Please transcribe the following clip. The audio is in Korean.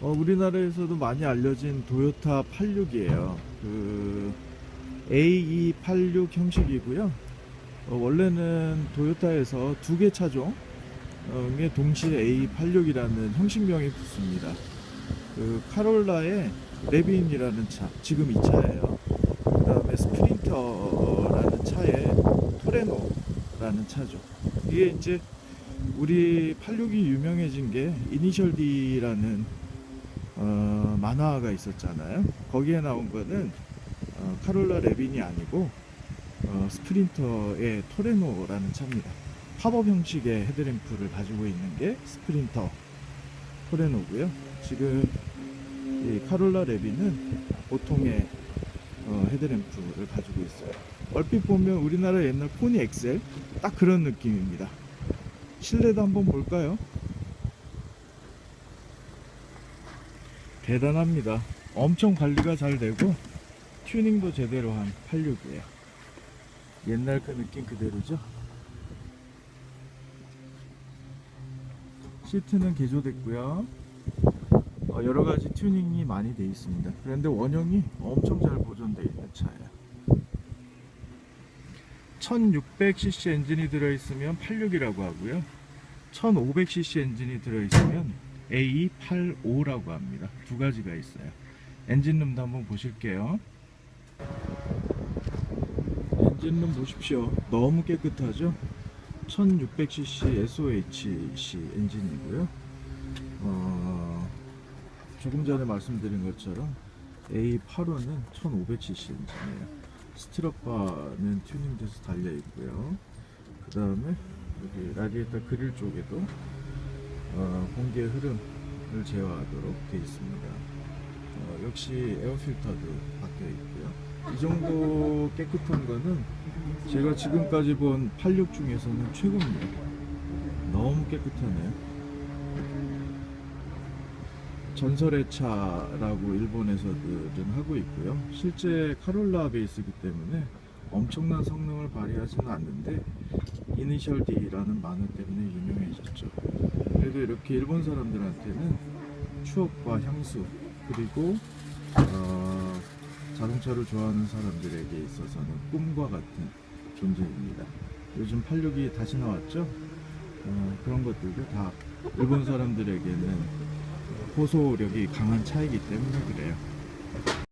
어, 우리나라에서도 많이 알려진 도요타 86이에요. 그 AE86 형식이고요. 어, 원래는 도요타에서 두 개 차종에 동시에 A86이라는 형식명이 붙습니다. 그 카롤라의 레빈이라는 차, 지금 이 차예요. 그 다음에 스프린터라는 차에 토레노라는 차죠. 이게 이제 우리 86이 유명해진 게 이니셜 D라는 어, 만화가 있었잖아요. 거기에 나온 거는 어, 카롤라 레빈이 아니고 어, 스프린터의 토레노라는 차입니다. 팝업 형식의 헤드램프를 가지고 있는 게 스프린터 토레노고요. 지금 이 카롤라 레빈은 보통의 어, 헤드램프를 가지고 있어요. 얼핏 보면 우리나라 옛날 포니 엑셀 딱 그런 느낌입니다. 실내도 한번 볼까요? 대단합니다. 엄청 관리가 잘 되고 튜닝도 제대로 한 86이에요. 옛날 그 느낌 그대로죠? 시트는 개조됐고요. 어, 여러 가지 튜닝이 많이 돼 있습니다. 그런데 원형이 엄청 잘 보존되어 있는 차예요. 1600cc 엔진이 들어있으면 86이라고 하고요. 1500cc 엔진이 들어있으면 A85라고 합니다. 두 가지가 있어요. 엔진룸도 한번 보실게요. 엔진룸 보십시오. 너무 깨끗하죠? 1600cc SOHC 엔진이고요. 어, 조금 전에 말씀드린 것처럼 A85는 1500cc 엔진이에요. 스티럽바는 튜닝돼서 달려 있고요. 그 다음에 여기 라디에이터 그릴 쪽에도 어, 공기의 흐름을 제어하도록 되어 있습니다. 어, 역시 에어 필터도 바뀌어 있고요. 이 정도 깨끗한 거는 제가 지금까지 본 86 중에서는 최고입니다. 너무 깨끗하네요. 전설의 차라고 일본에서들은 하고 있고요. 실제 카롤라 베이스이기 때문에 엄청난 성능을 발휘하지는 않는데 이니셜 D라는 만화 때문에 유명해졌죠. 그래도 이렇게 일본 사람들한테는 추억과 향수 그리고 어, 자동차를 좋아하는 사람들에게 있어서는 꿈과 같은 존재입니다. 요즘 86이 다시 나왔죠? 어, 그런 것들도 다 일본 사람들에게는 호소력이 강한 차이기 때문에 그래요.